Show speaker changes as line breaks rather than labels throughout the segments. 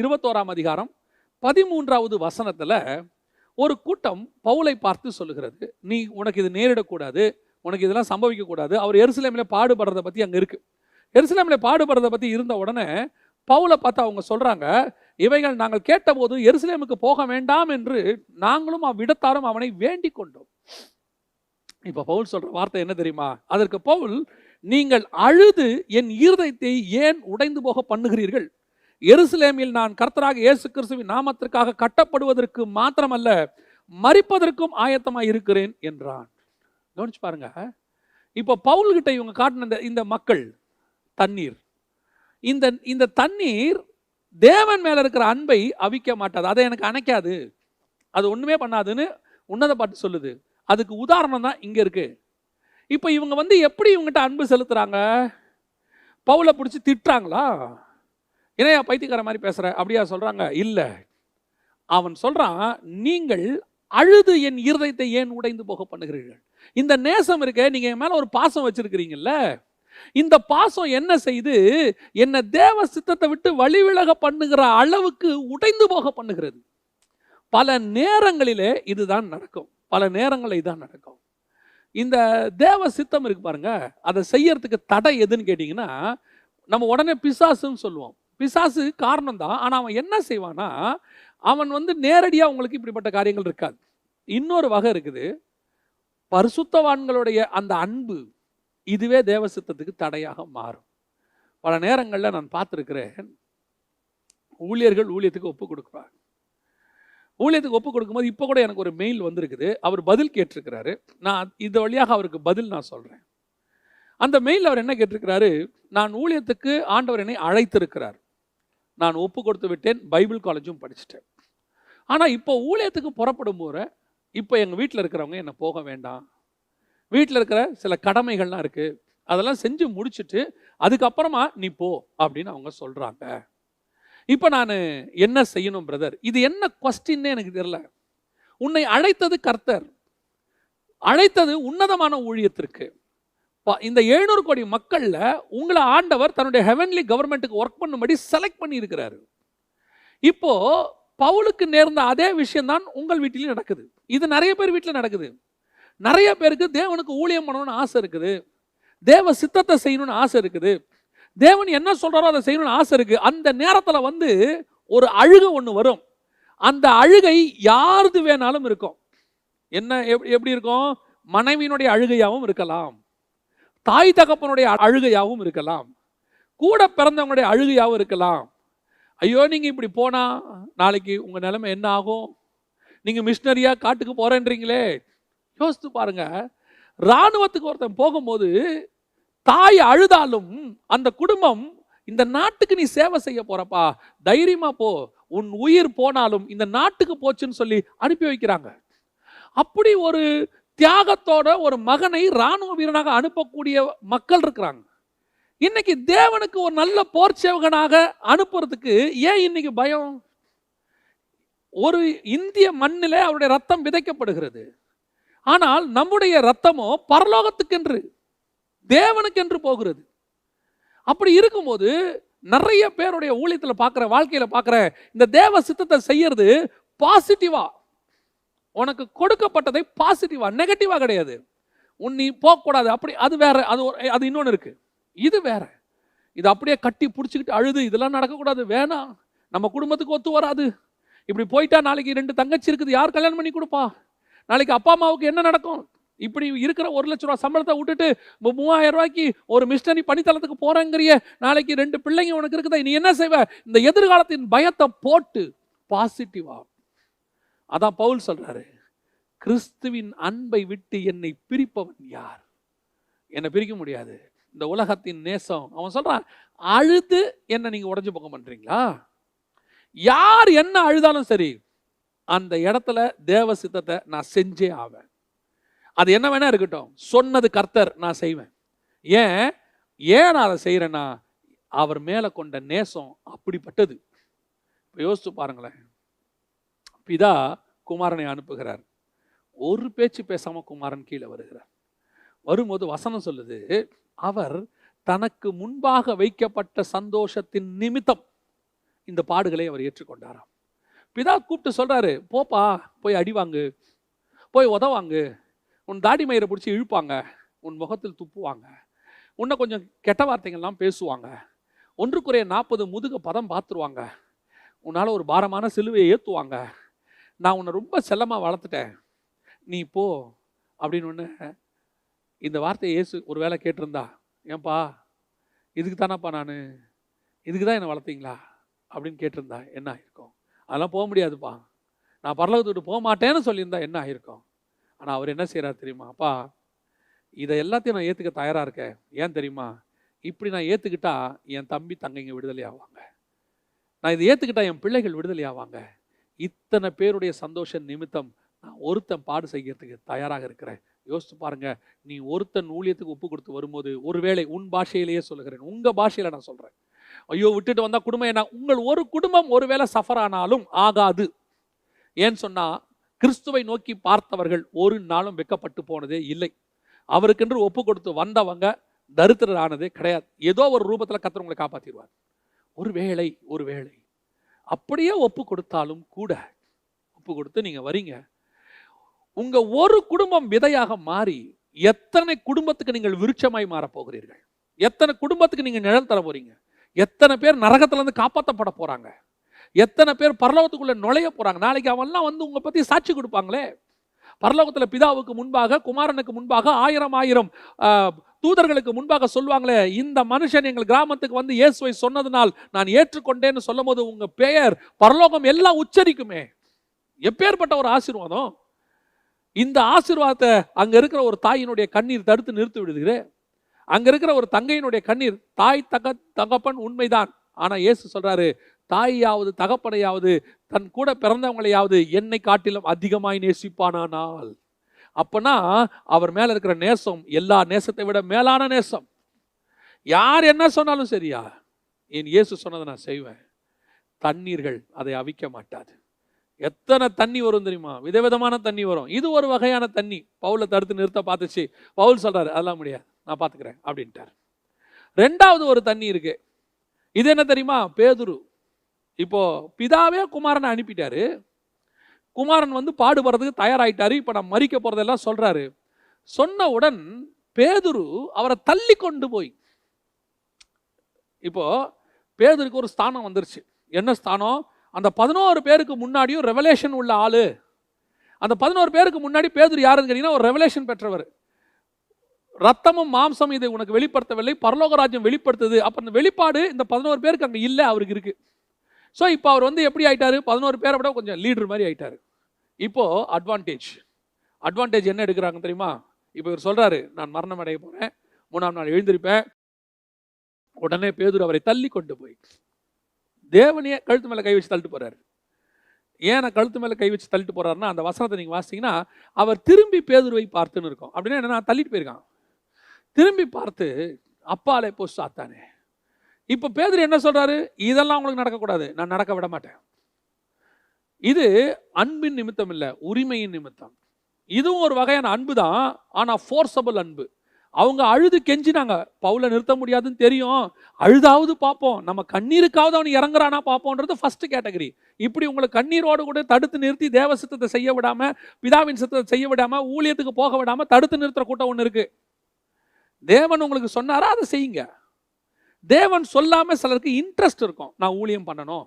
இருபத்தோராம் அதிகாரம் பதிமூன்றாவது வசனத்தில் ஒரு கூட்டம் பவுலை பார்த்து சொல்லுகிறது. நீ உனக்கு இது நேரிடக்கூடாது. உனக்கு இதெல்லாம் சம்பவிக்கக்கூடாது. அவர் எருசலேமில் பாடுபடுறத பற்றி அங்கே இருக்குது எருசலேமில் பாடுபடுறதை பற்றி இருந்த உடனே பவுலை பார்த்து அவங்க சொல்கிறாங்க இவைகள் நாங்கள் கேட்டபோது எருசலேமுக்கு போக வேண்டாம் என்று நாங்களும் அவ்விடத்தாரும் அவனை வேண்டிக் கொண்டோம். இப்போ பவுல் சொல்கிற வார்த்தை என்ன தெரியுமா? அதற்கு பவுல் நீங்கள் அழுது என் இருதயத்தை ஏன் உடைந்து போக பண்ணுகிறீர்கள்? எருசலேமில் நான் கர்த்தராக இயேசு கிறிஸ்துவின் நாமத்திற்காக கட்டப்படுவதற்கு மாத்திரமல்ல மறிப்பதற்கும் ஆயத்தமாக இருக்கிறேன் என்றான். கவனிச்சு பாருங்க. இப்போ பவுல்கிட்ட இவங்க காட்டின இந்த இந்த மக்கள் தண்ணீர். இந்த இந்த தண்ணீர் தேவன் மேலே இருக்கிற அன்பை அவிக்க மாட்டாது. அதை எனக்கு அணைக்காது. அது ஒன்றுமே பண்ணாதுன்னு உன்னத பாட்டு சொல்லுது. அதுக்கு உதாரணம் தான் இங்கே இருக்கு. இப்போ இவங்க வந்து எப்படி இவங்ககிட்ட அன்பு செலுத்துகிறாங்க பவுலை பிடிச்சி திட்டுறாங்களா? என்னையா பைத்தியக்கார மாதிரி பேசுகிற அப்படியா சொல்கிறாங்க இல்லை. அவன் சொல்கிறான் நீங்கள் அழுது என் இருதயத்தை ஏன் உடைந்து போக பண்ணுகிறீர்கள்? இந்த நேசம் இருக்க நீங்கள் என் மேலே ஒரு பாசம் வச்சுருக்கிறீங்கல்ல? இந்த பாசம் என்ன செய்து என்னை தேவ சித்தத்தை விட்டு வழிவிலக பண்ணுகிற அளவுக்கு உடைந்து போக பண்ணுகிறது? பல நேரங்களிலே இதுதான் நடக்கும். பல நேரங்களில் இதுதான் நடக்கும். இந்த தேவ சித்தம் இருக்கு பாருங்க. அதை செய்யறதுக்கு தடை எதுன்னு கேட்டிங்கன்னா நம்ம உடனே பிசாசுன்னு சொல்லுவோம். பிசாசு காரணம் தான் ஆனால் அவன் என்ன செய்வானா அவன் வந்து நேரடியாக உங்களுக்கு இப்படிப்பட்ட காரியங்கள் இருக்காது. இன்னொரு வகை இருக்குது. பரிசுத்தவான்களுடைய அந்த அன்பு இதுவே தேவ சித்தத்துக்கு தடையாக மாறும். பல நேரங்களில் நான் பார்த்துருக்கிறேன். ஊழியர்கள் ஊழியத்துக்கு ஒப்பு கொடுக்குறாங்க ஊழியத்துக்கு ஒப்பு கொடுக்கும்போது இப்போ கூட எனக்கு ஒரு மெயில் வந்திருக்குது. அவர் பதில் கேட்டிருக்கிறாரு. நான் இது வழியாக அவருக்கு பதில் நான் சொல்கிறேன் அந்த மெயிலில் அவர் என்ன கேட்டிருக்கிறாரு? நான் ஊழியத்துக்கு ஆண்டவர் என்னை அழைத்திருக்கிறார். நான் ஒப்பு கொடுத்து விட்டேன் பைபிள் காலேஜும் படிச்சுட்டேன். ஆனால் இப்போ ஊழியத்துக்கு புறப்படும் போற இப்போ எங்கள் வீட்டில் இருக்கிறவங்க என்னை போக வேண்டாம். வீட்டில் இருக்கிற சில கடமைகள்லாம் இருக்குது அதெல்லாம் செஞ்சு முடிச்சுட்டு அதுக்கப்புறமா நீ போ அப்படின்னு அவங்க சொல்கிறாங்க இப்போ நான் என்ன செய்யணும் பிரதர் இது என்ன கொஸ்டின்னே எனக்கு தெரியல. உன்னை அழைத்தது கர்த்தர். அழைத்தது உன்னதமான ஊழியத்திற்கு. இந்த எழுநூறு கோடி மக்களில் உங்களை ஆண்டவர் தன்னுடைய ஹெவன்லி கவர்மெண்ட்டுக்கு ஒர்க் பண்ணும்படி செலக்ட் பண்ணி இருக்கிறாரு இப்போ பவுலுக்கு நேர்ந்த அதே விஷயம்தான் உங்கள் வீட்டிலையும் நடக்குது. இது நிறைய பேர் வீட்டில் நடக்குது. நிறைய பேருக்கு தேவனுக்கு ஊழியம் பண்ணணும்னு ஆசை இருக்குது. தேவ சித்தத்தை செய்யணும்னு ஆசை இருக்குது. தேவன் என்ன சொல்கிறாரோ அதை செய்யணும்னு ஆசை இருக்குது அந்த நேரத்தில் வந்து ஒரு அழுகை ஒன்று வரும். அந்த அழுகை யாருது வேணாலும் இருக்கும். என்ன எப்- எப்படி இருக்கும்? மனைவியினுடைய அழுகையாகவும் இருக்கலாம். தாய் தகப்பனுடைய அழுகையாகவும் இருக்கலாம். கூட பிறந்தவங்களுடைய அழுகையாகவும் இருக்கலாம். ஐயோ நீங்கள் இப்படி போனால் நாளைக்கு உங்கள் நிலைமை என்ன ஆகும்? நீங்கள் மிஷினரியாக காட்டுக்கு போகிறேன்றீங்களே யோசித்து பாருங்க. ராணுவத்துக்கு ஒருத்தன் போகும்போது தாய் அழுதாலும் அந்த குடும்பம் இந்த நாட்டுக்கு நீ சேவை செய்ய போறப்பா தைரியமா போ. உன் உயிர் போனாலும் இந்த நாட்டுக்கு போச்சுன்னு சொல்லி அனுப்பி வைக்கிறாங்க. அப்படி ஒரு தியாகத்தோட ஒரு மகனை ராணுவ வீரனாக அனுப்பக்கூடிய மக்கள் இருக்கிறாங்க. இன்னைக்கு தேவனுக்கு ஒரு நல்ல போர் சேவகனாக அனுப்புறதுக்கு ஏன் இன்னைக்கு பயம்? ஒரு இந்திய மண்ணிலே அவருடைய ரத்தம் விதைக்கப்படுகிறது. ஆனால் நம்முடைய ரத்தமோ பரலோகத்துக்கென்று தேவனுக்கென்று போகிறது. அப்படி இருக்கும்போது நிறைய பேருடைய ஊழியத்தில் பார்க்குற வாழ்க்கையில் பார்க்குற இந்த தேவ சித்தத்தை செய்யறது பாசிட்டிவாக உனக்கு கொடுக்கப்பட்டதை பாசிட்டிவா நெகட்டிவா கிடையாது. உன் நீ போகக்கூடாது. அப்படி அது வேற அது அது இன்னொன்று இருக்கு. இது வேற. இது அப்படியே கட்டி பிடிச்சிக்கிட்டு அழுது. இதெல்லாம் நடக்கக்கூடாது. வேணாம் நம்ம குடும்பத்துக்கு ஒத்து வராது. இப்படி போயிட்டா நாளைக்கு ரெண்டு தங்கச்சி இருக்குது. யார் கல்யாணம் பண்ணி கொடுப்பா? நாளைக்கு அப்பா அம்மாவுக்கு என்ன நடக்கும்? இப்படி இருக்கிற ஒரு லட்ச ரூபா சம்பளத்தை விட்டுட்டு இப்போ மூவாயிரம் ரூபாய்க்கு ஒரு மிஷினரி பணித்தளத்துக்கு போறேங்கிறிய. நாளைக்கு ரெண்டு பிள்ளைங்க உனக்கு இருக்குதா? நீ என்ன செய்வ? இந்த எதிர்காலத்தின் பயத்தை போட்டு பாசிட்டிவாக அதான் பவுல் சொல்கிறாரு கிறிஸ்துவின் அன்பை விட்டு என்னை பிரிப்பவன் யார்? என்னை பிரிக்க முடியாது. இந்த உலகத்தின் நேசம் அவன் சொல்கிறான் அழுது என்னை நீங்கள் உடஞ்சி போக பண்ணுறீங்களா யார் என்ன அழுதாலும் சரி அந்த இடத்துல தேவ சித்தத்தை நான் செஞ்சே ஆவேன். அது என்ன வேணா இருக்கட்டும். சொன்னது கர்த்தர் நான் செய்வேன். ஏன்? ஏன் நான் அதை செய்கிறேன்னா அவர் மேலே கொண்ட நேசம் அப்படிப்பட்டது. இப்போ யோசிச்சு பாருங்களேன். பிதா குமாரனை அனுப்புகிறார். ஒரு பேச்சு பேசாமல் குமாரன் கீழே வருகிறார். வரும்போது வசனம் சொல்லுது அவர் தனக்கு முன்பாக வைக்கப்பட்ட சந்தோஷத்தின் நிமித்தம் இந்த பாடுகளை அவர் ஏற்றுக்கொண்டாராம். பிதா கூப்பிட்டு சொல்கிறாரு போப்பா போய் அடி வாங்கு போய் உதவாங்கு உன் தாடி மயிரை பிடிச்சி இழுப்பாங்க உன் முகத்தில் துப்புவாங்க. உன்னை கொஞ்சம் கெட்ட வார்த்தைகள்லாம் பேசுவாங்க. ஒன்றுக்குறைய நாற்பது முதுக பதம் பார்த்துருவாங்க. உன்னால் ஒரு பாரமான சிலுவையை ஏற்றுவாங்க நான் உன்னை ரொம்ப செல்லமாக வளர்த்துட்டேன். நீ போ. அப்படின்னு ஒன்று இந்த வார்த்தையை இயேசு ஒரு வேளை கேட்டிருந்தா ஏன்பா இதுக்கு தானப்பா நான்? இதுக்கு தான் என்னை வளர்த்தீங்களா? அப்படின்னு கேட்டிருந்தா என்ன ஆயிருக்கும்? அதெல்லாம் போக முடியாதுப்பா. நான் பரலோகத்தை விட்டு போக மாட்டேன்னு சொல்லியிருந்தா என்ன ஆயிருக்கும்? ஆனால் அவர் என்ன செய்கிறார் தெரியுமா? அப்பா இதை எல்லாத்தையும் நான் ஏற்றுக்க தயாராக இருக்கேன். ஏன் தெரியுமா? இப்படி நான் ஏற்றுக்கிட்டா என் தம்பி தங்கைங்க விடுதலை ஆவாங்க. நான் இதை ஏற்றுக்கிட்டா என் பிள்ளைகள் விடுதலை ஆவாங்க. இத்தனை பேருடைய சந்தோஷ நிமித்தம் நான் ஒருத்தன் பாடு செய்கிறதுக்கு தயாராக இருக்கிறேன். யோசித்து பாருங்க நீ ஒருத்தன் ஊழியத்துக்கு ஒப்பு கொடுத்து வரும்போது ஒருவேளை உன் பாஷையிலேயே சொல்லுகிறேன். உங்கள் பாஷையில் நான் சொல்கிறேன் ஐயோ விட்டுட்டு வந்தால் குடும்பம் என்ன? உங்கள் ஒரு குடும்பம் ஒருவேளை சஃபர் ஆனாலும் ஆகாது. ஏன்னு சொன்னால் கிறிஸ்துவை நோக்கி பார்த்தவர்கள் ஒரு நாளும் வெக்கப்பட்டு போனதே இல்லை. அவருக்கென்று ஒப்பு கொடுத்து வந்தவங்க தரித்திரர் ஆனதே கிடையாது. ஏதோ ஒரு ரூபத்தில் கத்தர் உங்களை காப்பாற்றிடுவார் ஒரு வேளை ஒரு வேளை அப்படியே ஒப்பு கொடுத்தாலும் கூட ஒப்பு கொடுத்து நீங்கள் வரீங்க. உங்கள் ஒரு குடும்பம் விதையாக மாறி எத்தனை குடும்பத்துக்கு நீங்கள் விருட்சமாய் மாறப் போகிறீர்கள்? எத்தனை குடும்பத்துக்கு நீங்கள் நிழல் தர போகிறீங்க எத்தனை பேர் நரகத்துல இருந்து காப்பாற்றப்பட போறாங்க? எத்தனை பேர் பரலோகத்துக்குள்ளே நுழைய போறாங்க? நாளைக்கு அவன்லாம் வந்து உங்களை பற்றி சாட்சி கொடுப்பாங்களே? பரலோகத்துல பிதாவுக்கு முன்பாக குமாரனுக்கு முன்பாக ஆயிரம் ஆயிரம் ஆஹ், தூதர்களுக்கு முன்பாக சொல்லுவாங்களே இந்த மனுஷன் எங்கள் கிராமத்துக்கு வந்து இயேசுவை சொன்னதுனால் நான் ஏற்றுக்கொண்டேன்னு சொல்லும் போது உங்க பெயர் பரலோகம் எல்லாம் உச்சரிக்குமே. எப்பேற்பட்ட ஒரு ஆசீர்வாதம்? இந்த ஆசீர்வாதத்தை அங்க இருக்கிற ஒரு தாயினுடைய கண்ணீர் தடுத்து நிறுத்தி விடுதுகிறே அங்க இருக்கிற ஒரு தங்கையினுடைய கண்ணீர் தாய் தக தகப்பன் உண்மைதான். ஆனா இயேசு சொல்றாரு தாயாவது தகப்பனையாவது தன் கூட பிறந்தவங்களையாவது என்னை காட்டிலும் அதிகமாய் நேசிப்பானானால். அப்போனா அவர் மேலே இருக்கிற நேசம் எல்லா நேசத்தை விட மேலான நேசம். யார் என்ன சொன்னாலும் சரியா? என் இயேசு சொன்னதை நான் செய்வேன். தண்ணீர்கள் அதை அவிக்க மாட்டாது. எத்தனை தண்ணி வரும் தெரியுமா? விதவிதமான தண்ணி வரும். இது ஒரு வகையான தண்ணி. பவுலை தடுத்து நிறுத்த பார்த்துச்சு. பவுல் சொல்கிறார் அதெல்லாம் முடியாது. நான் பார்த்துக்கிறேன். அப்படின்ட்டார். ரெண்டாவது ஒரு தண்ணி இருக்கு. இது என்ன தெரியுமா? பேதுரு. இப்போ பிதாவே குமாரனை அனுப்பிட்டாரு. குமாரன் வந்து பாடுபடுறதுக்கு தயாராயிட்டாரு. இப்போ நான் மறிக்க போகிறதெல்லாம் சொல்கிறாரு சொன்னவுடன் பேதுரு அவரை தள்ளி கொண்டு போய் இப்போது பேதுருக்கு ஒரு ஸ்தானம் வந்துருச்சு. என்ன ஸ்தானம்? அந்த பதினோரு பேருக்கு முன்னாடியும் ரெவலேஷன் உள்ள ஆளு. அந்த பதினோரு பேருக்கு முன்னாடி பேதுரு யாருன்னு கேட்டிங்கன்னா ஒரு ரெவலேஷன் பெற்றவர். ரத்தமும் மாம்சம் இதை உனக்கு வெளிப்படுத்தவில்லை பரலோக ராஜ்யம் வெளிப்படுத்துது. அப்போ அந்த வெளிப்பாடு இந்த பதினோரு பேருக்கு அங்கே இல்லை அவருக்கு இருக்குது ஸோ இப்போ அவர் வந்து எப்படி ஆயிட்டாரு? பதினோரு பேரை விட கொஞ்சம் லீடர் மாதிரி ஆயிட்டாரு. இப்போது அட்வான்டேஜ் அட்வான்டேஜ் என்ன எடுக்கிறாங்க தெரியுமா? இப்போ இவர் சொல்கிறாரு நான் மரணம் அடைய போகிறேன் மூணாம் நாள் எழுந்திருப்பேன். உடனே பேதூர் அவரை தள்ளி கொண்டு போய் தேவனையே கழுத்து மேலே கை வச்சு தள்ளிட்டு போகிறாரு ஏன் நான் கழுத்து மேலே கை வச்சு தள்ளிட்டு போறாருன்னா அந்த வசனத்தை நீங்கள் வாசிங்கன்னா அவர் திரும்பி பேதுருவை பார்த்துன்னு இருக்கும். அப்படின்னா என்ன? தள்ளிட்டு போயிருக்கான். திரும்பி பார்த்து அப்பாலே போ சாத்தானே. இப்போ பேதர் என்ன சொல்கிறாரு இதெல்லாம் உங்களுக்கு நடக்கக்கூடாது. நான் நடக்க விட மாட்டேன். இது அன்பின் நிமித்தம் இல்லை உரிமையின் நிமித்தம். இதுவும் ஒரு வகையான அன்பு தான் ஆனால் ஃபோர்ஸபிள் அன்பு. அவங்க அழுது கெஞ்சினாங்க. பவுல நிறுத்த முடியாதுன்னு தெரியும். அழுதாவது பார்ப்போம். நம்ம கண்ணீருக்காவது அவன் இறங்குறானா பார்ப்போன்றது ஃபர்ஸ்ட் கேட்டகரி இப்படி உங்களை கண்ணீரோடு கூட தடுத்து நிறுத்தி தேவ சித்தத்தை செய்ய விடாமல் பிதாவின் சித்தத்தை செய்ய விடாமல் ஊழியத்துக்கு போக விடாமல் தடுத்து நிறுத்துற கூட்டம் ஒன்று இருக்குது தேவன் உங்களுக்கு சொன்னாரா? அதை செய்யுங்க. தேவன் சொல்லாமல் சிலருக்கு இன்ட்ரெஸ்ட் இருக்கும். நான் ஊழியம் பண்ணணும்.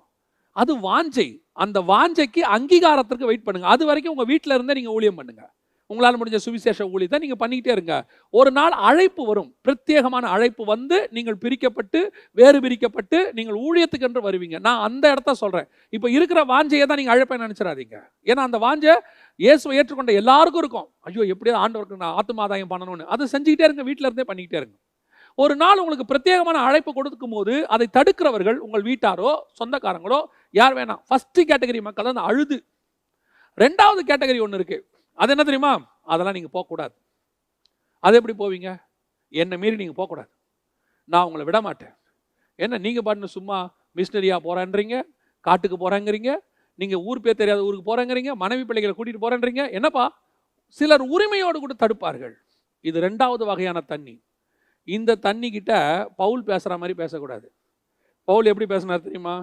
அது வாஞ்சை. அந்த வாஞ்சைக்கு அங்கீகாரத்திற்கு வெயிட் பண்ணுங்கள் அது வரைக்கும் உங்கள் வீட்டில் இருந்தே நீங்கள் ஊழியம் பண்ணுங்கள் உங்களால் முடிஞ்ச சுவிசேஷ ஊழியத்தை நீங்கள் பண்ணிக்கிட்டே இருங்க. ஒரு நாள் அழைப்பு வரும். பிரத்யேகமான அழைப்பு வந்து நீங்கள் பிரிக்கப்பட்டு வேறு பிரிக்கப்பட்டு நீங்கள் ஊழியத்துக்கு என்று வருவீங்க. நான் அந்த இடத்த சொல்கிறேன் இப்போ இருக்கிற வாஞ்சையை தான் நீங்கள் அழைப்பை நினச்சிடாதீங்க. ஏன்னா அந்த வாஞ்சை இயேசுவை ஏற்றுக்கொண்ட எல்லாருக்கும் இருக்கும். ஐயோ எப்படியாவது ஆண்டவருக்கு நான் ஆத்துமாதாயம் பண்ணணும்னு. அதை செஞ்சுக்கிட்டே இருங்க. வீட்டில் இருந்தே பண்ணிக்கிட்டே இருங்க. ஒரு நாள் உங்களுக்கு பிரத்யேகமான அழைப்பு கொடுக்கும் போது அதை தடுக்கிறவர்கள் உங்கள் வீட்டாரோ சொந்தக்காரங்களோ யார் வேணாம் ஃபஸ்ட்டு கேட்டகரி மக்கள் தான் அழுது. ரெண்டாவது கேட்டகரி ஒன்று இருக்குது அது என்ன தெரியுமா? அதெல்லாம் நீங்கள் போகக்கூடாது. அது எப்படி போவீங்க? என்னை மீறி நீங்கள் போகக்கூடாது. நான் உங்களை விட மாட்டேன். என்ன நீங்கள் பாட்டுன்னு சும்மா மிஷினரியாக போகிறேன்றீங்க காட்டுக்கு போகிறேங்கிறீங்க நீங்கள் ஊர் பேர் தெரியாத ஊருக்கு போகிறேங்கிறீங்க மனைவி பிள்ளைகளை கூட்டிகிட்டு போகிறேன்றீங்க என்னப்பா? சிலர் உரிமையோடு கூட தடுப்பார்கள். இது ரெண்டாவது வகையான தண்ணி. இந்த தண்ணிக்கிட்ட பவுல் பேசுகிற மாதிரி பேசக்கூடாது. பவுல் எப்படி பேசினார் தெரியுமா?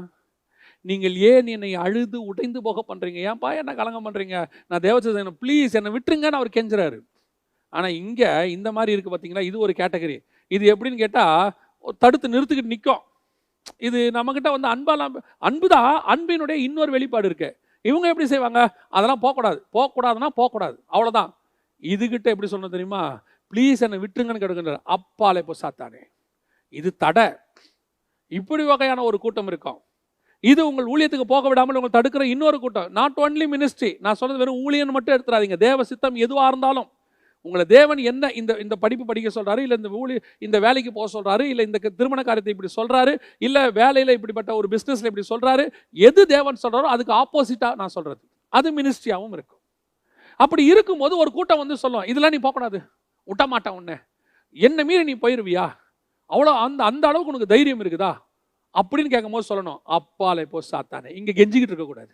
நீங்கள் ஏன் என்னை அழுது உடைந்து போக பண்ணுறீங்க ஏன்ப்பா என்ன கலங்கம் பண்ணுறீங்க நான் தேவச்சேதன் ப்ளீஸ் என்னை விட்டுருங்கன்னு அவர் கெஞ்சுறாரு. ஆனால் இங்கே இந்த மாதிரி இருக்குது பார்த்தீங்களா இது ஒரு கேட்டகரி. இது எப்படின்னு கேட்டால் தடுத்து நிறுத்திக்கிட்டு நிற்கும் இது நம்மக்கிட்ட வந்து அன்பாலாம் அன்பு தான் அன்பினுடைய இன்னொரு வெளிப்பாடு இருக்கு. இவங்க எப்படி செய்வாங்க? அதெல்லாம் போகக்கூடாது. போகக்கூடாதுன்னா போகக்கூடாது. அவ்வளோதான் இதுகிட்ட எப்படி சொன்ன தெரியுமா? ப்ளீஸ் என்னை விட்டுருங்கன்னு கேட்கின்றார் அப்பாலே இப்போ சாத்தானே. இது தடை. இப்படி வகையான ஒரு கூட்டம் இருக்கும். இது உங்கள் ஊழியத்துக்கு போக விடாமல் உங்களை தடுக்கிற இன்னொரு கூட்டம். நாட் ஒன்லி மினிஸ்ட்ரி நான் சொல்றது வெறும் ஊழியன் மட்டும் எடுத்துறாதீங்க. தேவ சித்தம் எதுவாக இருந்தாலும். உங்களை தேவன் என்ன இந்த இந்த படிப்பு படிக்க சொல்றாரு இல்லை இந்த ஊழி இந்த வேலைக்கு போக சொல்றாரு இல்லை இந்த திருமண காரியத்தை இப்படி சொல்றாரு இல்லை வேலையில் இப்படிப்பட்ட ஒரு பிஸ்னஸில் இப்படி சொல்றாரு எது தேவன் சொல்றாரோ அதுக்கு ஆப்போசிட்டாக நான் சொல்றது. அது மினிஸ்ட்ரியாகவும் இருக்கும். அப்படி இருக்கும்போது ஒரு கூட்டம் வந்து சொல்லுவோம் இதெல்லாம் நீ போகக்கூடாது. விட்ட மாட்டேன் உன்னை. என்னை மீறி நீ போயிருவியா? அவ்வளோ அந்த அந்த அளவுக்கு உனக்கு தைரியம் இருக்குதா? அப்படின்னு கேட்கும்போது சொல்லணும் அப்பாலே போ சாத்தானே. இங்கே கெஞ்சிக்கிட்டு இருக்கக்கூடாது.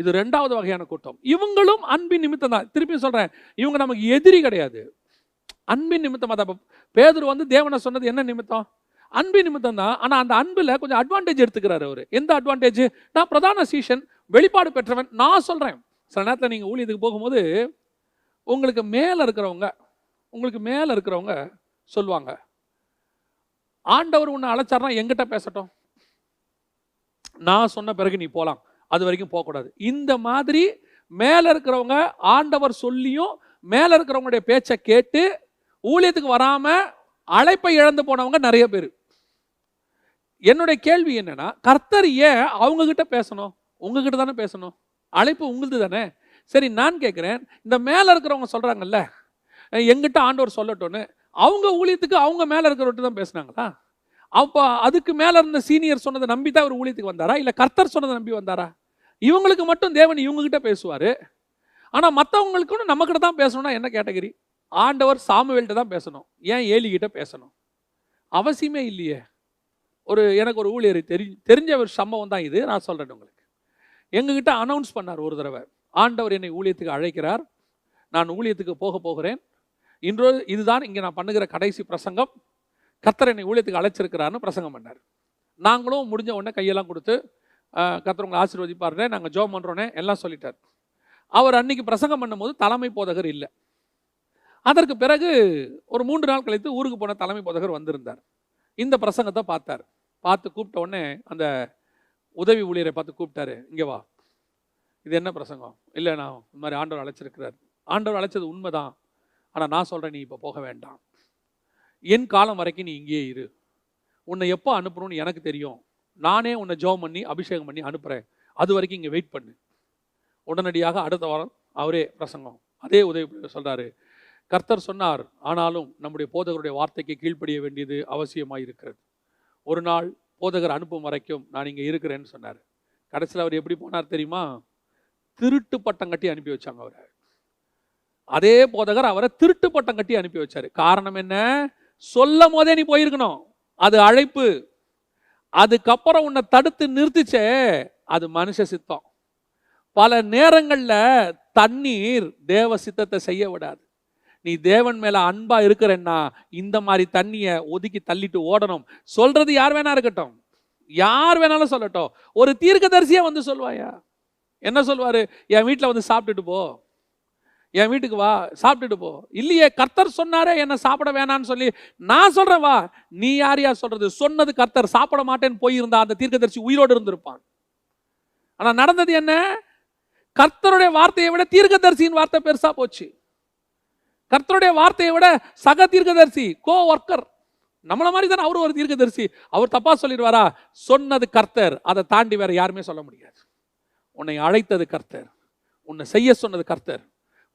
இது ரெண்டாவது வகையான கூட்டம். இவங்களும் அன்பின் நிமித்தம் தான். திருப்பி சொல்கிறேன் இவங்க நமக்கு எதிரி கிடையாது. அன்பின் நிமித்தமாக தான். பேதர் வந்து தேவனை சொன்னது என்ன நிமித்தம்? அன்பின் நிமித்தம் தான். ஆனால் அந்த அன்பில் கொஞ்சம் அட்வான்டேஜ் எடுத்துக்கிறாரு அவர். எந்த அட்வான்டேஜ் நான் பிரதான சீஷன் வெளிப்பாடு பெற்றவன் நான் சொல்கிறேன் சில நேரத்தில் நீங்கள் ஊழியத்துக்கு போகும்போது உங்களுக்கு மேலே இருக்கிறவங்க உங்களுக்கு மேலே இருக்கிறவங்க சொல்லுவாங்க ஆண்டவர் உன்னை அழைச்சார்னா எங்கிட்ட பேசட்டும். நான் சொன்ன பிறகு நீ போகலாம் அது வரைக்கும் போகக்கூடாது. இந்த மாதிரி மேலே இருக்கிறவங்க ஆண்டவர் சொல்லியும் மேலே இருக்கிறவங்களுடைய பேச்சை கேட்டு ஊழியத்துக்கு வராமல் அழைப்பை இழந்து போனவங்க நிறைய பேர். என்னுடைய கேள்வி என்னென்னா கர்த்தர் ஏன் அவங்கக்கிட்ட பேசணும்? உங்ககிட்ட தானே பேசணும். அழைப்பு உங்களுது தானே? சரி நான் கேட்குறேன் இந்த மேலே இருக்கிறவங்க சொல்கிறாங்கல்ல எங்கிட்ட ஆண்டவர் சொல்லட்டும்னு அவங்க ஊழியத்துக்கு அவங்க மேலே இருக்கிறவர்கிட்ட தான் பேசுனாங்களா? அப்போ அதுக்கு மேலே இருந்த சீனியர் சொன்னதை நம்பி தான் அவர் ஊழியத்துக்கு வந்தாரா? இல்லை கர்த்தர் சொன்னதை நம்பி வந்தாரா? இவங்களுக்கு மட்டும் தேவன் இவங்ககிட்ட பேசுவார். ஆனால் மற்றவங்களுக்கும் நம்மக்கிட்ட தான் பேசணும்னா என்ன கேட்டகரி? ஆண்டவர் சாமுவேல்கிட்ட தான் பேசணும். ஏன் ஏலிகிட்ட பேசணும்? அவசியமே இல்லையே. ஒரு எனக்கு ஒரு ஊழியர் தெரி தெரிஞ்ச ஒரு சம்பவம் தான் இது. நான் சொல்கிறேன் உங்களுக்கு. எங்ககிட்ட அனௌன்ஸ் பண்ணார் ஒரு தடவை. ஆண்டவர் என்னை ஊழியத்துக்கு அழைக்கிறார். நான் ஊழியத்துக்கு போக போகிறேன். இன்றோ இதுதான் இங்கே நான் பண்ணுகிற கடைசி பிரசங்கம். கத்தர் என்னை ஊழியத்துக்கு அழைச்சிருக்கிறான்னு பிரசங்கம் பண்ணார். நாங்களும் முடிஞ்ச உடனே கையெல்லாம் கொடுத்து கத்தர் உங்களை ஆசீர்வதிப்பாருனே நாங்கள் ஜோம் பண்ணுறோன்னே எல்லாம் சொல்லிட்டார். அவர் அன்னைக்கு பிரசங்கம் பண்ணும்போது தலைமை போதகர் இல்லை. அதற்கு பிறகு ஒரு மூன்று நாள் கழித்து ஊருக்கு போன தலைமை போதகர் வந்திருந்தார். இந்த பிரசங்கத்தை பார்த்தார். பார்த்து கூப்பிட்ட உடனே அந்த உதவி ஊழியரை பார்த்து கூப்பிட்டாரு. இங்கே வா. இது என்ன பிரசங்கம்? இல்லை நான் இந்த மாதிரி ஆண்டவர் அழைச்சிருக்கிறார். ஆண்டவர் அழைச்சது உண்மைதான். ஆனால் நான் சொல்கிறேன் நீ இப்போ போக வேண்டாம். என் காலம் வரைக்கும் நீ இங்கேயே இரு. உன்னை எப்போ அனுப்பணும்னு எனக்கு தெரியும். நானே உன்னை ஜெபம் பண்ணி அபிஷேகம் பண்ணி அனுப்புகிறேன் அது வரைக்கும் இங்கே வெயிட் பண்ணு. உடனடியாக அடுத்த வாரம் அவரே பிரசங்கம். அதே உதவி சொல்கிறாரு கர்த்தர் சொன்னார் ஆனாலும் நம்முடைய போதகருடைய வார்த்தைக்கு கீழ்ப்படிய வேண்டியது அவசியமாக இருக்கிறது. ஒரு நாள் போதகர் அனுப்பும் வரைக்கும் நான் இங்கே இருக்கிறேன்னு சொன்னார். கடைசியில் அவர் எப்படி போனார் தெரியுமா? திருட்டு பட்டம் கட்டி அனுப்பி வச்சாங்க அவரை. அதே போதகர் அவரை திருட்டு பட்டம் கட்டி அனுப்பி வச்சாரு. காரணம் என்ன? சொல்லும் போதே நீ போயிருக்கணும். அது அழைப்பு. அதுக்கப்புறம் உன்னை தடுத்து நிறுத்திச்சே அது மனுஷ சித்தம். பல நேரங்களில் தண்ணீர் தேவ சித்தத்தை செய்ய விடாது. நீ தேவன் மேலே அன்பா இருக்கிறன்னா இந்த மாதிரி தண்ணியை ஒதுக்கி தள்ளிட்டு ஓடணும். சொல்றது யார் வேணா இருக்கட்டும். யார் வேணாலும் சொல்லட்டும். ஒரு தீர்க்கதரிசியா வந்து சொல்வாயா? என்ன சொல்வாரு? என் வீட்டில் வந்து சாப்பிட்டுட்டு போ. என் வீட்டுக்கு வா சாப்பிட்டுட்டு போ. இல்லையே கர்த்தர் சொன்னாரே என்ன சாப்பிட வேணான்னு சொல்லி. நான் சொல்றேன் வா. நீ யார் யார் சொல்றது? சொன்னது கர்த்தர் சாப்பிட மாட்டேன்னு போயிருந்தா அந்த தீர்க்கதரிசி உயிரோடு இருந்திருப்பான். ஆனா நடந்தது என்ன? கர்த்தருடைய வார்த்தையை விட தீர்க்கதரிசியின் வார்த்தை பெருசா போச்சு. கர்த்தருடைய வார்த்தையை விட சக தீர்க்கதரிசி கோ ஒர்க்கர் நம்மள மாதிரி தானே அவரும் ஒரு தீர்க்கதரிசி. அவர் தப்பா சொல்லிடுவாரா? சொன்னது கர்த்தர். அதை தாண்டி வேற யாருமே சொல்ல முடியாது. உன்னை அழைத்தது கர்த்தர். உன்னை செய்ய சொன்னது கர்த்தர்.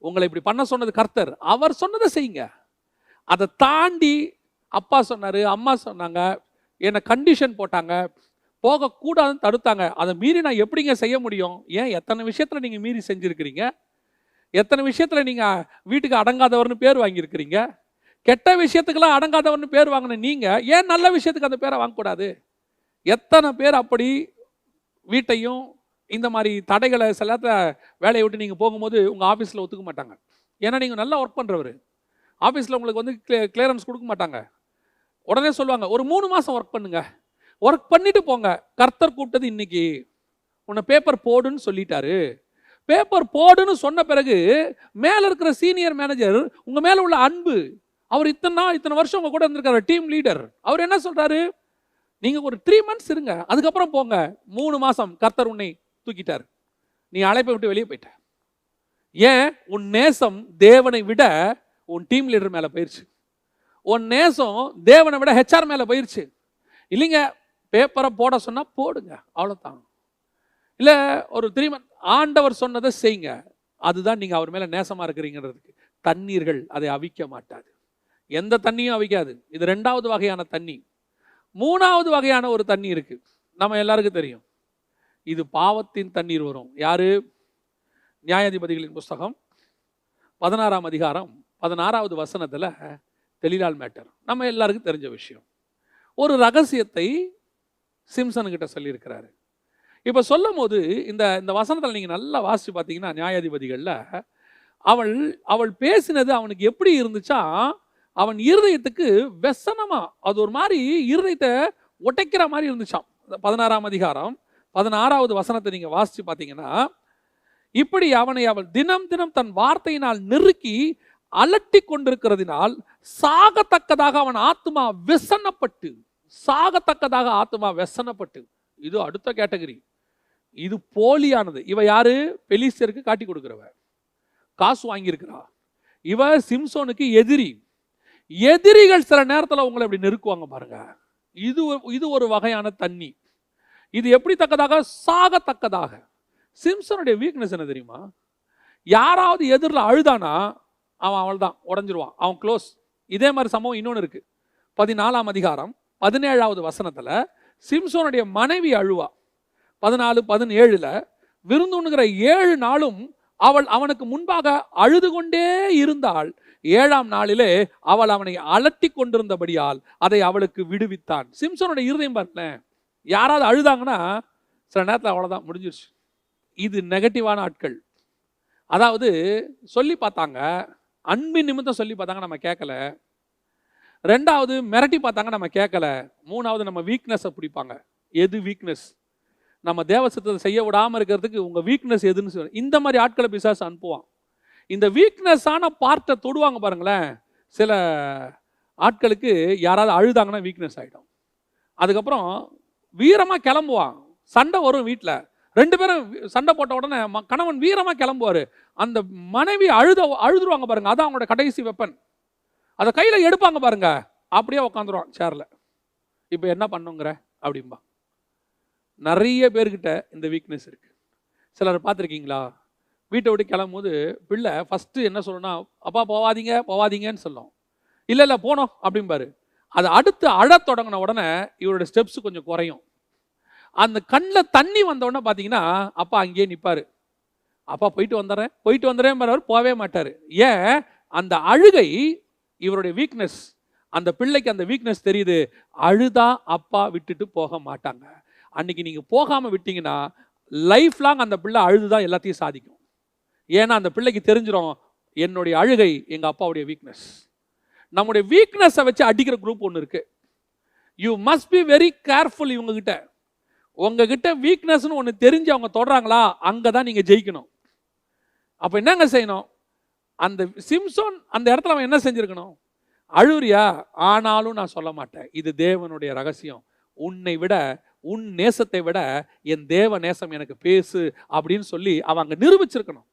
உங்களை இப்படி பண்ண சொன்னது கர்த்தர். அவர் சொன்னதை செய்யுங்க. அதை தாண்டி அப்பா சொன்னார் அம்மா சொன்னாங்க என்னை கண்டிஷன் போட்டாங்க போகக்கூடாதுன்னு தடுத்தாங்க. அதை மீறி நான் எப்படிங்க செய்ய முடியும்? ஏன் எத்தனை விஷயத்தில் நீங்கள் மீறி செஞ்சுருக்கிறீங்க? எத்தனை விஷயத்தில் நீங்கள் வீட்டுக்கு அடங்காதவர்னு பேர் வாங்கியிருக்கிறீங்க? கெட்ட விஷயத்துக்கெல்லாம் அடங்காதவர்னு பேர் வாங்கின நீங்கள் ஏன் நல்ல விஷயத்துக்கு அந்த பேரை வாங்கக்கூடாது? எத்தனை பேர் அப்படி வீட்டையும் இந்த மாதிரி தடைகளை சில நேரத்தில் வேலையை விட்டு நீங்கள் போகும்போது உங்கள் ஆஃபீஸில் ஒத்துக்க மாட்டாங்க. ஏன்னா நீங்கள் நல்லா ஒர்க் பண்ணுறவர் ஆஃபீஸில் உங்களுக்கு வந்து கிளியரன்ஸ் கொடுக்க மாட்டாங்க. உடனே சொல்லுவாங்க ஒரு மூணு மாதம் ஒர்க் பண்ணுங்கள் ஒர்க் பண்ணிவிட்டு போங்க. கர்த்தர் கூப்பிட்டது இன்றைக்கி உன்னை பேப்பர் போடுன்னு சொல்லிட்டாரு. பேப்பர் போடுன்னு சொன்ன பிறகு மேலே இருக்கிற சீனியர் மேனேஜர் உங்கள் மேலே உள்ள அன்பு அவர் இத்தனை நாள் இத்தனை வருஷம் உங்கள் கூட இருந்திருக்காரு டீம் லீடர் அவர் என்ன சொல்கிறாரு நீங்கள் ஒரு த்ரீ மந்த்ஸ் இருங்க. அதுக்கப்புறம் போங்க. மூணு மாதம் கர்த்தர் உன்னை தூக்கிட்டார். நீ அழைப்பை விட்டு வெளியே போயிட்ட. ஏன்? உன் நேசம் தேவனை விட உன் டீம் லீடர் மேல போயிருச்சு. உன் நேசம் தேவனை விட ஹெச்ஆர் மேல போயிருச்சு. இல்லைங்க பேப்பரை போட சொன்னா போடுங்க அவ்வளோதான் இல்ல ஒரு த்ரீ ஆண்டவர் சொன்னதை செய்யுங்க. அதுதான் நீங்க அவர் மேல நேசமா இருக்கிறீங்கிறதுக்கு தண்ணீர்கள் அதை அவிக்க மாட்டாது. எந்த தண்ணியும் அவிக்காது. இது ரெண்டாவது வகையான தண்ணி. மூணாவது வகையான ஒரு தண்ணி இருக்கு. நம்ம எல்லாருக்கும் தெரியும். இது பாவத்தின் தண்ணீர் வரும். யாரு? நியாயாதிபதிகளின் புஸ்தகம் பதினாறாம் அதிகாரம் பதினாறாவது வசனத்தில் தெளிலால் மேட்டர். நம்ம எல்லாருக்கும் தெரிஞ்ச விஷயம். ஒரு ரகசியத்தை சிம்சனுக்கிட்ட சொல்லியிருக்கிறாரு. இப்போ சொல்லும் போது இந்த இந்த வசனத்தில் நீங்கள் நல்லா வாசித்து பார்த்தீங்கன்னா நியாயாதிபதிகளில் அவள் அவள் பேசினது அவனுக்கு எப்படி இருந்துச்சா அவன் இருதயத்துக்கு வெசனமாக அது ஒரு மாதிரி இருதயத்தை ஒட்டைக்கிற மாதிரி இருந்துச்சாம். பதினாறாம் அதிகாரம் பதினாறாவது வசனத்தை நீங்கள் வாசித்து பார்த்தீங்கன்னா இப்படி அவனை அவள் தினம் தினம் தன் வார்த்தையினால் நெருக்கி அலட்டி கொண்டிருக்கிறதினால் சாகத்தக்கதாக அவன் ஆத்மா வெசனப்பட்டு சாகத்தக்கதாக ஆத்மா வெசனப்பட்டு. இது அடுத்த கேட்டகரி. இது போலியானது. இவ யாரு? பெலிசியருக்கு காட்டி கொடுக்குறவ. காசு வாங்கியிருக்கிறா. இவ சிம்சோனுக்கு எதிரி. எதிரிகள் சில நேரத்தில் உங்களை இப்படி நெருக்குவாங்க பாருங்க. இது இது ஒரு வகையான தண்ணி. இது எப்படி தக்கதாக சாகத்தக்கதாக. சிம்சனுடைய வீக்னஸ் என்ன தெரியுமா? யாராவது எதிரில் அழுதானா அவன் அவள் தான் உடஞ்சிருவான் அவன் க்ளோஸ் இதே மாதிரி சம்பவம் இன்னொன்று இருக்குது பதினாலாம் அதிகாரம் பதினேழாவது வசனத்தில் சிம்சோனுடைய மனைவி அழுவா. பதினாலு பதினேழில் விருந்துணுகிற ஏழு நாளும் அவள் அவனுக்கு முன்பாக அழுது கொண்டே இருந்தாள். ஏழாம் நாளிலே அவள் அவனை அலட்டி கொண்டிருந்தபடியால் அதை அவளுக்கு விடுவித்தான். சிம்சோனுடைய இருதயம் பார்த்தேன் யாராவது அழுதாங்கன்னா சில நேரத்தில் அவ்வளோதான் முடிஞ்சிருச்சு. இது நெகட்டிவான ஆட்கள். அதாவது சொல்லி பார்த்தாங்க அன்பின் நிமித்தம் சொல்லி பார்த்தாங்க நம்ம கேட்கல. ரெண்டாவது மிரட்டி பார்த்தாங்க நம்ம கேட்கல. மூணாவது நம்ம வீக்னஸை பிடிப்பாங்க. எது வீக்னஸ் நம்ம தேவசத்தை செய்ய விடாமல் இருக்கிறதுக்கு உங்கள் வீக்னஸ் எதுன்னு சொல்லு இந்த மாதிரி ஆட்களை பிசாசு அனுப்புவான். இந்த வீக்னஸான பார்ட்டை தொடுவாங்க பாருங்களேன். சில ஆட்களுக்கு யாராவது அழுதாங்கன்னா வீக்னஸ் ஆகிடும் அதுக்கப்புறம் வீரமாக கிளம்புவான். சண்டை வரும் வீட்டில் ரெண்டு பேரும் சண்டை போட்ட உடனே ம- கணவன் வீரமாக கிளம்புவார். அந்த மனைவி அழுத அழுதுருவாங்க பாருங்க. அதான் அவங்களோட கடைசி வெப்பன் அதை கையில் எடுப்பாங்க பாருங்க. அப்படியே உட்காந்துருவான் சேரில் இப்போ என்ன பண்ணுங்கிற? அப்படிம்பா. நிறைய பேர்கிட்ட இந்த வீக்னஸ் இருக்குது சிலர் பார்த்துருக்கீங்களா? வீட்டை விட்டு கிளம்பும்போது பிள்ளை ஃபஸ்ட்டு என்ன சொல்லணும்னா அப்பா போவாதீங்க போவாதீங்கன்னு சொல்லும். இல்லை இல்லை போனோம் அப்படிம்பாரு. அது அடுத்து அழத் தொடங்கின உடனே இவரோட ஸ்டெப்ஸ் கொஞ்சம் குறையும். அந்த கண்ணில் தண்ணி வந்த உடனே பார்த்தீங்கன்னா அப்பா அங்கேயே நிற்பார் அப்பா போயிட்டு வந்துடுறேன் போயிட்டு வந்துடுறேன் போகவே மாட்டார். ஏன்? அந்த அழுகை இவருடைய வீக்னஸ் அந்த பிள்ளைக்கு அந்த வீக்னஸ் தெரியுது. அழுதா அப்பா விட்டுட்டு போக மாட்டாங்க. அன்னைக்கு நீங்கள் போகாமல் விட்டீங்கன்னா லைஃப் லாங் அந்த பிள்ளை அழுதுதான் எல்லாத்தையும் சாதிக்கும். ஏன்னா அந்த பிள்ளைக்கு தெரிஞ்சிடும் என்னுடைய அழுகை எங்கள் அப்பாவுடைய வீக்னஸ் நம்முடைய வீக்னஸை வச்சு அடிக்கிற குரூப் ஒன்று இருக்குது you must be very careful இவங்ககிட்ட. உங்ககிட்ட வீக்னஸ்னு ஒன்று தெரிஞ்சு அவங்க தொடுறாங்களா அங்கே தான் நீங்கள் ஜெயிக்கணும். அப்போ என்னங்க செய்யணும்? அந்த சிம்சோன் அந்த இடத்துல அவன் என்ன செஞ்சுருக்கணும்? அழுறியா ஆனாலும் நான் சொல்ல மாட்டேன். இது தேவனுடைய ரகசியம். உன்னை விட உன் நேசத்தை விட என் தேவ நேசம் எனக்கு பேசு அப்படின்னு சொல்லி அவன் அங்கே நிரூபிச்சிருக்கணும்.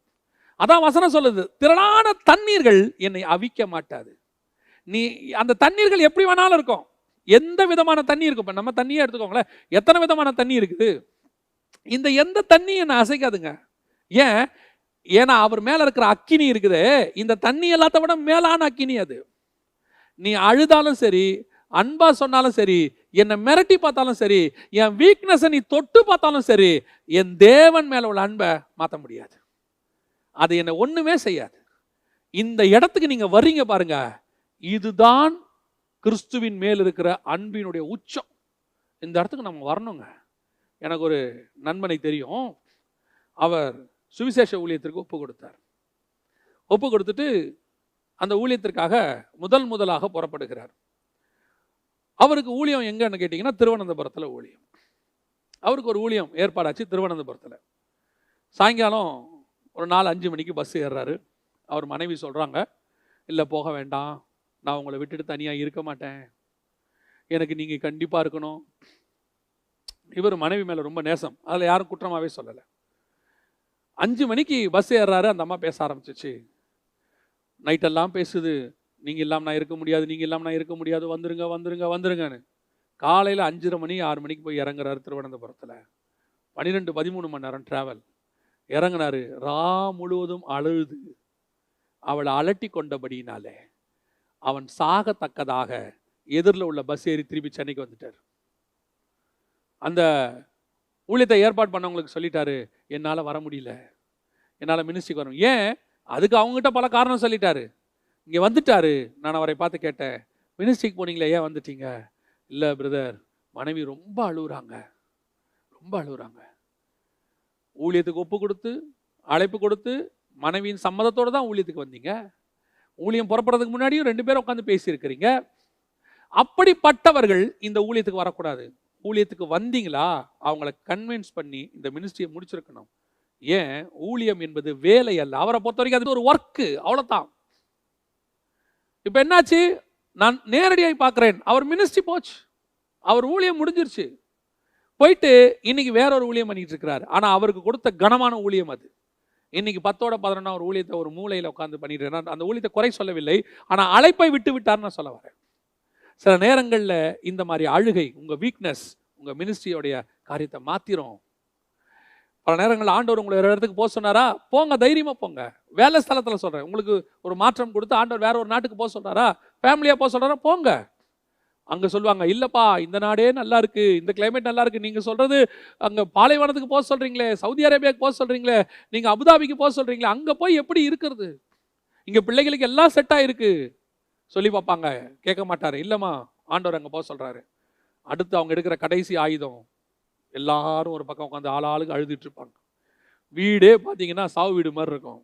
அதான் வசனம் சொல்லுது திரளான தண்ணீர்கள் என்னை அவிக்க மாட்டாது. நீ அந்த தண்ணீர்கள் எப்படி வேணாலும் இருக்கும். எந்த விதமான தண்ணி இருக்கும்? இப்போ நம்ம தண்ணியே எடுத்துக்கோங்களேன். எத்தனை விதமான தண்ணி இருக்குது? இந்த எந்த தண்ணியும் என்னை அசைக்காதுங்க. ஏன்? ஏன்னா அவர் மேலே இருக்கிற அக்கினி இருக்குது. இந்த தண்ணி எல்லாத்த விட மேலான அக்கினி அது. நீ அழுதாலும் சரி அன்பா சொன்னாலும் சரி என்னை மிரட்டி பார்த்தாலும் சரி என் வீக்னஸை நீ தொட்டு பார்த்தாலும் சரி என் தேவன் மேலே உள்ள அன்பை மாற்ற முடியாது. அது என்னை ஒன்றுமே செய்யாது. இந்த இடத்துக்கு நீங்கள் வர்றீங்க பாருங்கள் இதுதான் கிறிஸ்துவின் மேல் இருக்கிற அன்பினுடைய உச்சம். இந்த இடத்துக்கு நம்ம வரணுங்க. எனக்கு ஒரு நண்பனை தெரியும். அவர் சுவிசேஷ ஊழியத்திற்கு ஒப்பு கொடுத்தார். ஒப்பு கொடுத்துட்டு அந்த ஊழியத்திற்காக முதல் முதலாக புறப்படுகிறார். அவருக்கு ஊழியம் எங்கன்னு கேட்டிங்கன்னா திருவனந்தபுரத்தில் ஊழியம். அவருக்கு ஒரு ஊழியம் ஏற்பாடாச்சு திருவனந்தபுரத்தில். சாயங்காலம் ஒரு நாலு அஞ்சு மணிக்கு பஸ் ஏறுறாரு. அவர் மனைவி சொல்கிறாங்க இல்லை போக வேண்டாம். நான் உங்களை விட்டுட்டு தனியாக இருக்க மாட்டேன். எனக்கு நீங்கள் கண்டிப்பாக இருக்கணும். இவர் மனைவி மேலே ரொம்ப நேசம். அதில் யாரும் குற்றமாகவே சொல்லலை. அஞ்சு மணிக்கு பஸ் ஏறுறாரு அந்த அம்மா பேச ஆரம்பிச்சிச்சு. நைட்டெல்லாம் பேசுது. நீங்கள் இல்லாமல் நான் இருக்க முடியாது நீங்கள் இல்லாமல் நான் இருக்க முடியாது. வந்துருங்க வந்துருங்க வந்துருங்கன்னு. காலையில் அஞ்சரை மணி ஆறு மணிக்கு போய் இறங்குறாரு திருவனந்தபுரத்தில். பன்னிரெண்டு பதிமூணு மணி நேரம் ட்ராவல் இறங்குனாரு. ரா முழுவதும் அழுது. அவளை அலட்டி கொண்டபடினாலே அவன் சாகத்தக்கதாக எதிரில் உள்ள பஸ் ஏறி திருப்பி சென்னைக்கு வந்துட்டார். அந்த ஊழியத்தை ஏற்பாடு பண்ணவங்களுக்கு சொல்லிட்டாரு என்னால் வர முடியல. என்னால் மினிஸ்ட்ரிக்கு வரும் ஏன்? அதுக்கு அவங்ககிட்ட பல காரணம் சொல்லிட்டாரு. இங்கே வந்துட்டாரு. நான் அவரை பார்த்து கேட்டேன். மினிஸ்ட்ரிக்கு போனீங்களே ஏன் வந்துட்டீங்க? இல்லை பிரதர் மனைவி ரொம்ப அழுகுறாங்க ரொம்ப அழுகுறாங்க ஊழியத்துக்கு ஒப்பு கொடுத்து அழைப்பு கொடுத்து மனைவியின் சம்மதத்தோடு தான் ஊழியத்துக்கு வந்தீங்க. ஊழியம் புறப்படுறதுக்கு முன்னாடியும் ரெண்டு பேரும் உட்காந்து பேசியிருக்கிறீங்க. அப்படிப்பட்டவர்கள் இந்த ஊழியத்துக்கு வரக்கூடாது. ஊழியத்துக்கு வந்தீங்களா? அவங்கள கன்வின்ஸ் பண்ணி இந்த மினிஸ்ட்ரியை முடிச்சிருக்கணும். ஏன்? ஊழியம் என்பது வேலை அல்ல. அவரை பொறுத்த வரைக்கும் அது ஒரு ஒர்க்கு அவ்வளோதான் இப்போ என்னாச்சு? நான் நேரடியாக பார்க்குறேன். அவர் மினிஸ்ட்ரி போச்சு. அவர் ஊழியம் முடிஞ்சிருச்சு. போயிட்டு இன்னைக்கு வேற ஒரு ஊழியம் பண்ணிட்டு இருக்கிறார். ஆனால் அவருக்கு கொடுத்த கனமான ஊழியம் அது. இன்னைக்கு பத்தோட பதினொன்னா ஒரு ஊழியத்தை ஒரு மூலையில் உட்காந்து பண்ணிட்டு அந்த ஊழியத்தை குறை சொல்லவில்லை ஆனால் அழைப்பை விட்டு விட்டார்னு சொல்ல வரேன். சில நேரங்களில் இந்த மாதிரி அழுகை உங்கள் வீக்னஸ் உங்கள் மினிஸ்ட்ரியோடைய காரியத்தை மாத்திரும். பல நேரங்களில் ஆண்டவர் உங்களை வேறு இடத்துக்கு போக சொன்னாரா? போங்க தைரியமாக போங்க. வேலை ஸ்தலத்தில் சொல்கிறேன் உங்களுக்கு ஒரு மாற்றம் கொடுத்து ஆண்டவர் வேற ஒரு நாட்டுக்கு போக சொல்கிறாரா ஃபேமிலியாக போக சொல்கிறாரா போங்க. அங்கே சொல்லுவாங்க இல்லைப்பா இந்த நாடே நல்லா இருக்கு இந்த கிளைமேட் நல்லா இருக்கு. நீங்கள் சொல்கிறது அங்கே பாலைவனத்துக்கு போக சொல்கிறீங்களே சவுதி அரேபியாவுக்கு போக சொல்கிறீங்களே நீங்கள் அபுதாபிக்கு போக சொல்கிறீங்களே அங்கே போய் எப்படி இருக்கிறது? இங்கே பிள்ளைகளுக்கு எல்லாம் செட் ஆயிருக்கு. சொல்லி பார்ப்பாங்க. கேட்க மாட்டாரு. இல்லைம்மா ஆண்டவர் அங்கே போக சொல்கிறாரு அடுத்து அவங்க எடுக்கிற கடைசி ஆயுதம் எல்லாரும் ஒரு பக்கம் உட்காந்து ஆள் ஆளுக்கு அழுதுட்டு இருப்பாங்க. வீடே பார்த்தீங்கன்னா சாவு வீடு மாதிரி இருக்கும்.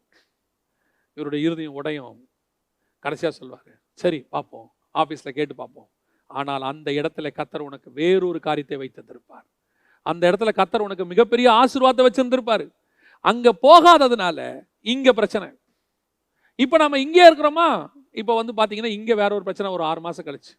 இவருடைய இறுதியும் உடையும். கடைசியாக சொல்வார் சரி பார்ப்போம். ஆஃபீஸில் கேட்டு பார்ப்போம். ஆனால் அந்த இடத்துல கத்தர் உனக்கு வேறொரு காரியத்தை வைத்திருந்திருப்பார் அந்த இடத்துல கத்தர் உனக்கு மிகப்பெரிய ஆசீர்வாதத்தை வச்சிருந்திருப்பார் அங்கே போகாததுனால இங்கே பிரச்சனை. இப்போ நம்ம இங்கே இருக்கிறோமா? இப்போ வந்து பார்த்தீங்கன்னா இங்கே வேற ஒரு பிரச்சனை ஒரு ஆறு மாதம் கழிச்சு.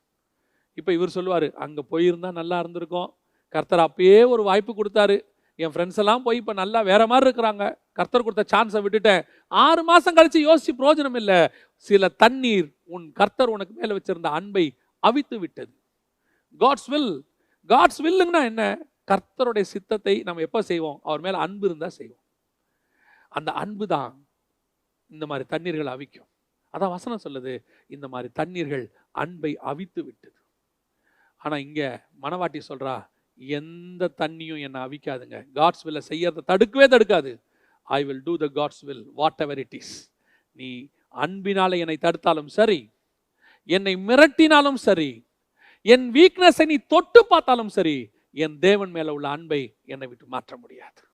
இப்போ இவர் சொல்லுவார் அங்கே போயிருந்தா நல்லா இருந்திருக்கும். கர்த்தர் அப்பயே ஒரு வாய்ப்பு கொடுத்தாரு. என் ஃப்ரெண்ட்ஸ் எல்லாம் போய் இப்போ நல்லா வேற மாதிரி இருக்கிறாங்க. கர்த்தர் கொடுத்த சான்ஸை விட்டுட்டேன். ஆறு மாதம் கழிச்சு யோசிச்சு பிரயோஜனம் இல்லை. சில தண்ணீர் உன் கர்த்தர் உனக்கு மேலே வச்சிருந்த அன்பை அவித்து விட்டது. காட்ஸ் வில் காட்ஸ் வில்லுங்கன்னா என்ன? கர்த்தருடைய சித்தத்தை நம்ம எப்போ செய்வோம்? அவர் மேலே அன்பு இருந்தால் செய்வோம். அந்த அன்பு தான் இந்த மாதிரி தண்ணீர்கள் அவிக்கும். அதான் வசனம் சொல்லுது இந்த மாதிரி தண்ணீர்கள் அன்பை அவித்து விட்டது. ஆனால் இங்கே மணவாட்டி சொல்கிறா எந்த தண்ணியும் என்னை அவிக்காதுங்க. காட்ஸ் வில்லை செய்யறத தடுக்கவே தடுக்காது. I will do the God's will whatever it is நீ அன்பினால் என்னை தடுத்தாலும் சரி என்னை மிரட்டினாலும் சரி என் வீக்னஸை நீ தொட்டு பார்த்தாலும் சரி என் தேவன் மேல உள்ள அன்பை என்னை விட்டு மாற்ற முடியாது.